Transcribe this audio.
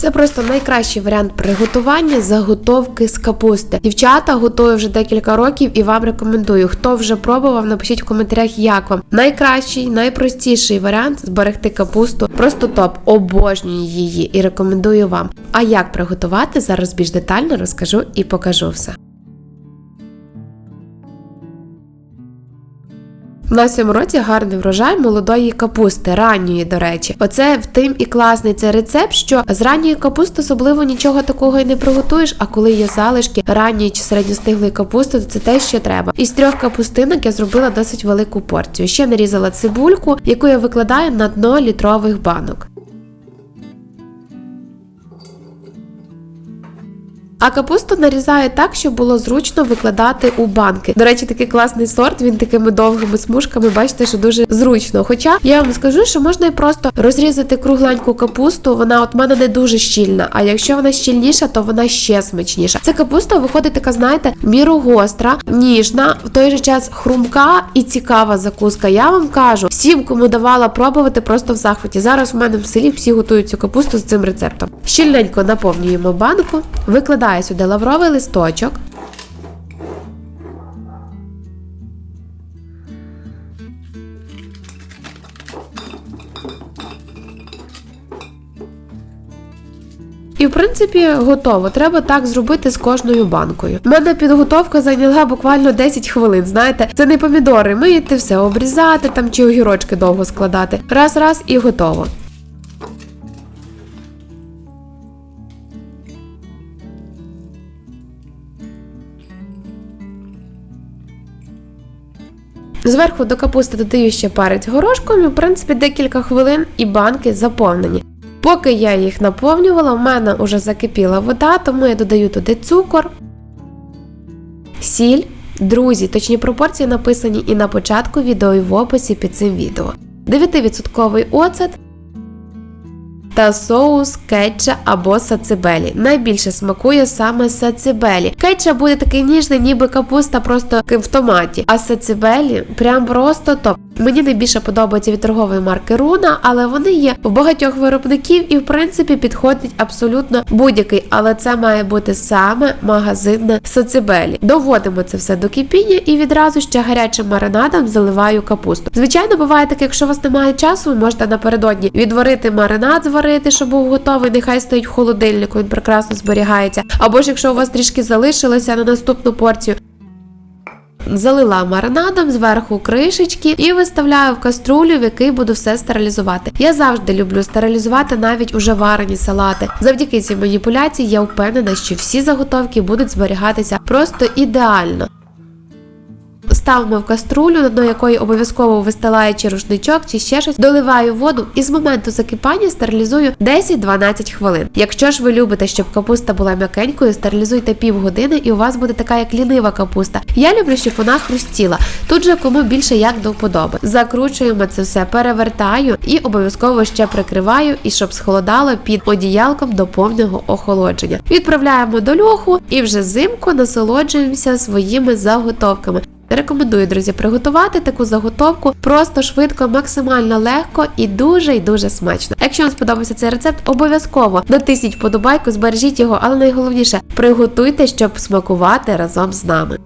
Це просто найкращий варіант приготування заготовки з капусти. Дівчата готую вже декілька років і вам рекомендую. Хто вже пробував, напишіть в коментарях, як вам найкращий, найпростіший варіант зберегти капусту. Просто топ. Обожнюю її і рекомендую вам. А як приготувати зараз більш детально розкажу і покажу все. На цьому році гарний врожай молодої капусти, ранньої, до речі. Оце в тим і класний цей рецепт, що з ранньої капусти особливо нічого такого і не приготуєш, а коли є залишки ранньої чи середньостиглої капусти, то це те, що треба. Із трьох капустинок я зробила досить велику порцію. Ще нарізала цибульку, яку я викладаю на дно літрових банок. А капусту нарізаю так, щоб було зручно викладати у банки. До речі, такий класний сорт, він такими довгими смужками, бачите, що дуже зручно. Хоча я вам скажу, що можна і просто розрізати кругленьку капусту. Вона от мене не дуже щільна. А якщо вона щільніша, то вона ще смачніша. Ця капуста виходить така, знаєте, міру гостра, ніжна, в той же час хрумка і цікава закуска. Я вам кажу, всім, кому давала пробувати, просто в захваті. Зараз у мене в селі всі готують цю капусту з цим рецептом. Щільненько наповнюємо банку, викладаю сюди лавровий листочок. І в принципі готово. Треба так зробити з кожною банкою. У мене підготовка зайняла буквально 10 хвилин. Знаєте, це не помідори, мити все, обрізати там чи огірочки довго складати. Раз, раз і готово. Зверху до капусти додаю ще перець горошком і, в принципі, декілька хвилин і банки заповнені. Поки я їх наповнювала, в мене вже закипіла вода, тому я додаю туди цукор, сіль. Друзі, точні пропорції написані і на початку відео, і в описі під цим відео. 9% оцет та соус кетча або сацибелі. Найбільше смакує саме сацибелі. Кетча буде такий ніжний, ніби капуста просто в томаті. А сацибелі прям просто топ. Мені найбільше подобається від торгової марки Руна, але вони є в багатьох виробників і в принципі підходить абсолютно будь-який. Але це має бути саме магазинне сацибелі. Доводимо це все до кипіння і відразу ще гарячим маринадом заливаю капусту. Звичайно, буває таке, якщо у вас немає часу, ви можете напередодні відварити маринад, зварити, щоб був готовий. Нехай стоїть в холодильнику, він прекрасно зберігається. Або ж якщо у вас трішки залишилося на наступну порцію. Залила маринадом зверху кришечки і виставляю в каструлю, в який буду все стерилізувати. Я завжди люблю стерилізувати навіть уже варені салати. Завдяки цій маніпуляції я впевнена, що всі заготовки будуть зберігатися просто ідеально. Ставимо в каструлю, на дно якої обов'язково вистилає чи рушничок, чи ще щось, доливаю воду і з моменту закипання стерилізую 10-12 хвилин. Якщо ж ви любите, щоб капуста була м'якенькою, стерилізуйте півгодини і у вас буде така як лінива капуста. Я люблю, щоб вона хрустіла. Тут же кому більше як до вподоби. Закручуємо це все, перевертаю і обов'язково ще прикриваю, і щоб схолодало під одіялком до повного охолодження. Відправляємо до льоху і вже взимку насолоджуємося своїми заготовками. Рекомендую, друзі, приготувати таку заготовку просто швидко, максимально легко і дуже і дуже смачно. Якщо вам сподобався цей рецепт, обов'язково натисніть вподобайку, збережіть його, але найголовніше приготуйте, щоб смакувати разом з нами.